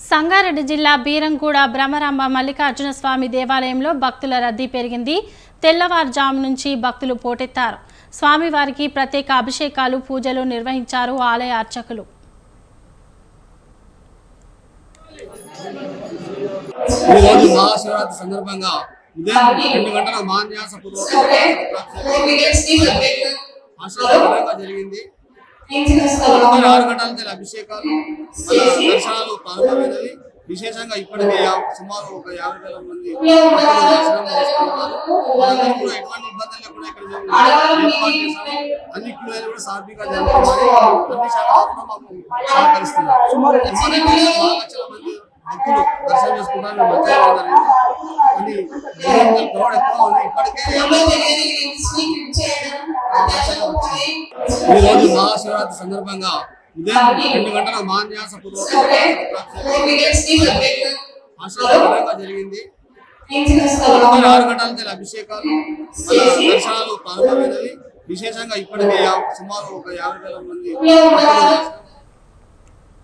సంగారెడ్డి జిల్లా బీరంగూడ భ్రమరాంబ మల్లికార్జున స్వామి దేవాలయంలో భక్తుల రద్దీ పెరిగింది. తెల్లవారుజాము నుంచి భక్తులు పోటెత్తారు. స్వామివారికి ప్రత్యేక అభిషేకాలు పూజలు నిర్వహించారు ఆలయ అర్చకులు. ఈ రోజు మహాశివరాత్రి సందర్భంగా ఉదయం రెండు గంటల మాన్యాస ఆశీర్వాదంగా జరిగింది. తదుపరి ఆరు గంటల నుంచి అభిషేకాలు దర్శనాలు ప్రారంభమైనవి విశేషంగా ఇప్పటికే సుమారు ఒక యాభై వేల మంది దర్శనం కూడా ఎటువంటి ఇబ్బందులు లేకుండా ఇక్కడ అన్ని క్యూలు కూడా జరుగుతున్నాయి. అన్ని శాఖలు కూడా మాకు సహకరిస్తున్నారు సుమారు లక్షల మంది భక్తులు దర్శనం చేసుకుంటారు. ఎక్కువ ఉంది ఇప్పటికే ఈ రోజు మహాశివరాత్రి సందర్భంగా ఉదయం రెండు గంటల మాన్యాస ఆశీర్వాదంగా జరిగింది. ఆరు గంటల నుంచి అభిషేకాలు దర్శనాలు ప్రారంభమైనవి విశేషంగా ఇప్పటికే సుమారు ఒక యాభై వేల మంది